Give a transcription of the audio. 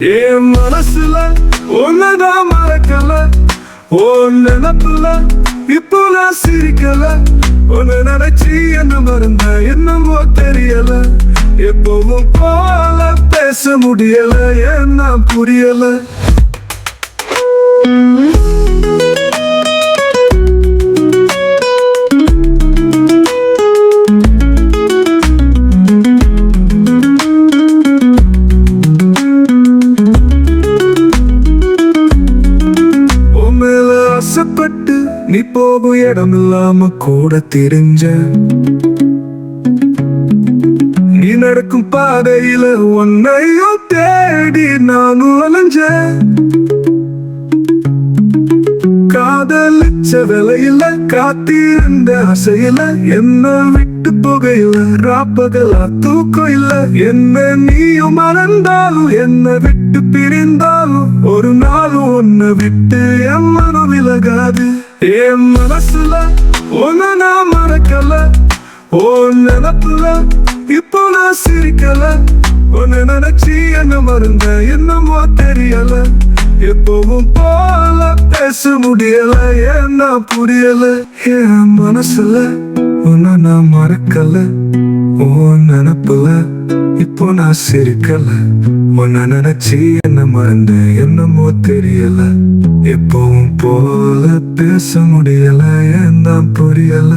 என் மனசுல ஒன்னதான் மறக்கல ஓ நினப்புல இப்போ நான் சிரிக்கல. ஒன்னு நினைச்சு என்ன மறந்த என்னமோ தெரியல. எப்பவும் போல பேச முடியல என்ன புரியல? கஷ்டப்பட்டு நீ போகும் இடம் இல்லாம கூட தெரிஞ்ச. நீ நடக்கும் பாதையில உன்னையும் தேடி நானும் அலைஞ்ச. காதலிச்ச வேலையில காத்திருந்த அசையில என்ன விட்டு புகையில ராப்பகலா தூக்கம் இல்ல. என்ன நீயும் மறந்தாலும் என்ன விட்டு பிரிந்தாலும் ஒரு நாள் உன்னை விட்டு என் ஆகாது என் மனசுல உன்ன நான் மறக்கல. ஓ நினப்புல இப்போ நான் சிரிக்கல. உன்னை நினைச்சி என்ன மருந்த என்னமோ தெரியல. எப்பவும் போல பேச முடியல என்ன புரியல. என் மனசுல உன்ன நான் மறக்கல. ஓ நினப்புல இப்போ நான் சிரிக்கல. உன்னை நினைச்சி என்ன மருந்த என்னமோ தெரியல. எப்பவும் போல பேச முடியல ஏன்னா புரியல?